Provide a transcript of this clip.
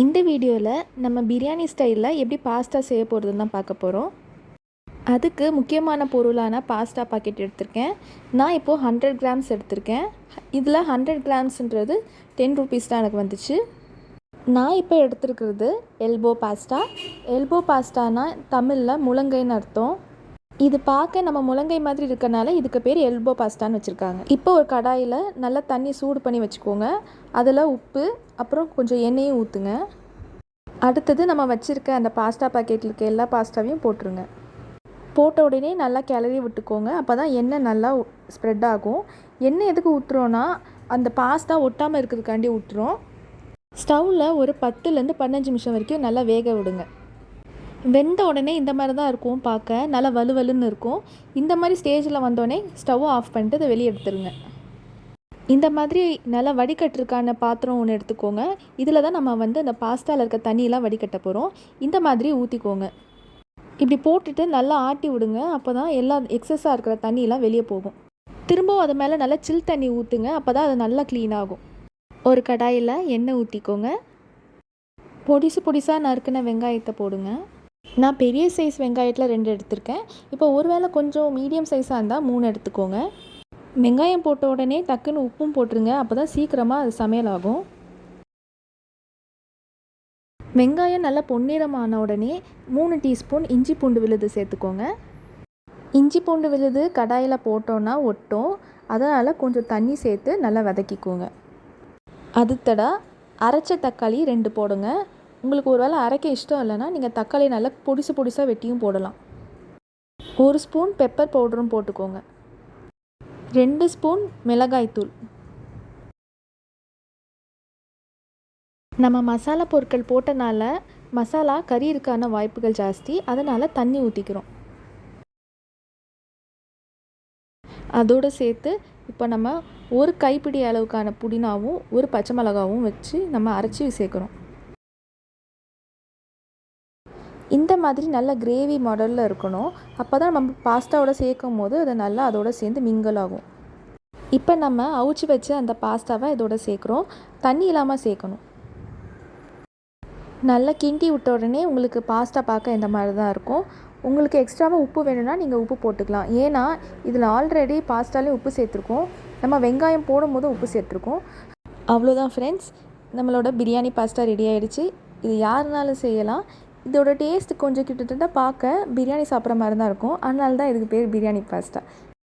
இந்த வீடியோவில் நம்ம பிரியாணி ஸ்டைலில் எப்படி பாஸ்தா செய்ய போகிறதுன்னு தான் பார்க்க போகிறோம் அதுக்கு முக்கியமான பொருளான பாஸ்தா பாக்கெட் எடுத்திருக்கேன். நான் இப்போது ஹண்ட்ரட் கிராம்ஸ் எடுத்திருக்கேன். இதில் ஹண்ட்ரட் கிராம்ஸ்ன்றது டென் ருபீஸ் தான் எனக்கு வந்துச்சு. நான் இப்போ எடுத்துருக்கிறது எல்போ பாஸ்தா எல்போ பாஸ்தானா தமிழில் முழங்கைன்னு அர்த்தம். இது பார்க்க நம்ம முழங்கை மாதிரி இருக்கனால இதுக்கு பேர் எல்போ பாஸ்தான்னு வச்சுருக்காங்க. இப்போ ஒரு கடாயில் நல்லா தண்ணி சூடு பண்ணி வச்சுக்கோங்க. அதில் உப்பு அப்புறம் கொஞ்சம் எண்ணெயும் ஊற்றுங்க அடுத்தது நம்ம வச்சுருக்க அந்த பாஸ்தா பாக்கெட்டில் இருக்க எல்லா பாஸ்தாவையும் போட்டுருங்க. போட்ட உடனே நல்லா கிளறி விட்டுக்கோங்க. அப்போ தான் எண்ணெய் நல்லா ஸ்ப்ரெட் ஆகும். எண்ணெய் எதுக்கு ஊற்றுறோன்னா அந்த பாஸ்தா ஒட்டாமல் இருக்கிறதுக்காண்டி ஊற்றுறோம் ஸ்டவ்வில் ஒரு பத்துலேருந்து பதினஞ்சு நிமிஷம் வரைக்கும் நல்லா வேக விடுங்க. வெந்த உடனே இந்த மாதிரி தான் இருக்கும் பார்க்க. நல்லா வலுவலுன்னு இருக்கும். இந்த மாதிரி ஸ்டேஜில் வந்தோடனே ஸ்டவ்வை ஆஃப் பண்ணிட்டு அதை வெளியே எடுத்துருங்க. இந்த மாதிரி நல்லா வடிகட்டுறதுக்கான பாத்திரம் ஒன்று எடுத்துக்கோங்க. இதில் தான் நம்ம வந்து அந்த பாஸ்தாவில் இருக்க தண்ணியெலாம் வடிகட்ட போகிறோம் இந்த மாதிரி ஊற்றிக்கோங்க இப்படி போட்டுட்டு நல்லா ஆட்டி விடுங்க. அப்போ தான் எல்லா எக்ஸஸாக இருக்கிற தண்ணியெலாம் வெளியே போகும். திரும்பவும் அது மேலே நல்லா சில் தண்ணி ஊற்றுங்க அப்போ தான் அது நல்லா க்ளீன் ஆகும். ஒரு கடாயில் எண்ணெய் ஊற்றிக்கோங்க பொடிசு பொடிசாக நறுக்கின வெங்காயத்தை போடுங்க. நான் பெரிய சைஸ் வெங்காயத்தில் ரெண்டு எடுத்திருக்கேன். இப்போ ஒருவேளை கொஞ்சம் மீடியம் சைஸாக இருந்தால் மூணு எடுத்துக்கோங்க. வெங்காயம் போட்ட உடனே டக்குன்னு உப்பும் போட்டுருங்க. அப்போ தான் சீக்கிரமாக அது சமையல் ஆகும் வெங்காயம் நல்லா பொன்னிறமான உடனே மூணு டீஸ்பூன் இஞ்சி பூண்டு விழுது சேர்த்துக்கோங்க. இஞ்சி பூண்டு விழுது கடாயில் போட்டோன்னா ஒட்டும். அதனால் கொஞ்சம் தண்ணி சேர்த்து நல்லா வதக்கிக்கோங்க. அதுத்தடா அரைச்ச தக்காளி ரெண்டு போடுங்க. உங்களுக்கு ஒரு வேளை அரைக்க இஷ்டம் இல்லைன்னா நீங்கள் தக்காளி நல்லா பொடிசு பொடிசாக வெட்டியும் போடலாம். ஒரு ஸ்பூன் பெப்பர் பவுடரும் போட்டுக்கோங்க. ரெண்டு ஸ்பூன் மிளகாய்த்தூள் நம்ம மசாலா பொருட்கள் போட்டனால மசாலா கறி இருக்கான வாய்ப்புகள் ஜாஸ்தி அதனால் தண்ணி ஊற்றிக்கிறோம் அதோடு சேர்த்து இப்போ நம்ம ஒரு கைப்பிடி அளவுக்கான புதினாவும் ஒரு பச்சை மிளகாவும் வச்சு நம்ம அரைச்சி சேர்க்குறோம். இந்த மாதிரி நல்ல கிரேவி மாடலில் இருக்கணும். அப்போ தான் நம்ம பாஸ்தாவோட சேர்க்கும் போது அது நல்லா அதோட சேர்ந்து மிங்கல் ஆகும். இப்போ நம்ம அவிச்சு வச்சு அந்த பாஸ்தாவை இதோட சேர்க்குறோம். தண்ணி இல்லாமல் சேர்க்கணும். நல்லா கிண்டி விட்ட உடனே உங்களுக்கு பாஸ்தா பார்க்க இந்த மாதிரி தான் இருக்கும். உங்களுக்கு எக்ஸ்ட்ராவாக உப்பு வேணும்னா நீங்கள் உப்பு போட்டுக்கலாம். ஏன்னா இதில் ஆல்ரெடி பாஸ்தாலே உப்பு சேர்த்துருக்கோம். நம்ம வெங்காயம் போடும்போது உப்பு சேர்த்துருக்கோம். அவ்வளோதான் ஃப்ரெண்ட்ஸ் நம்மளோட பிரியாணி பாஸ்தா ரெடி ஆகிடுச்சு இது யாருனாலும் செய்யலாம். இதோட டேஸ்ட் கொஞ்சம் கிட்டத்தட்ட பார்க்க பிரியாணி சாப்பிட்ற மாதிரி தான் இருக்கும். அதனால தான் இதுக்கு பேர் பிரியாணி பாஸ்தா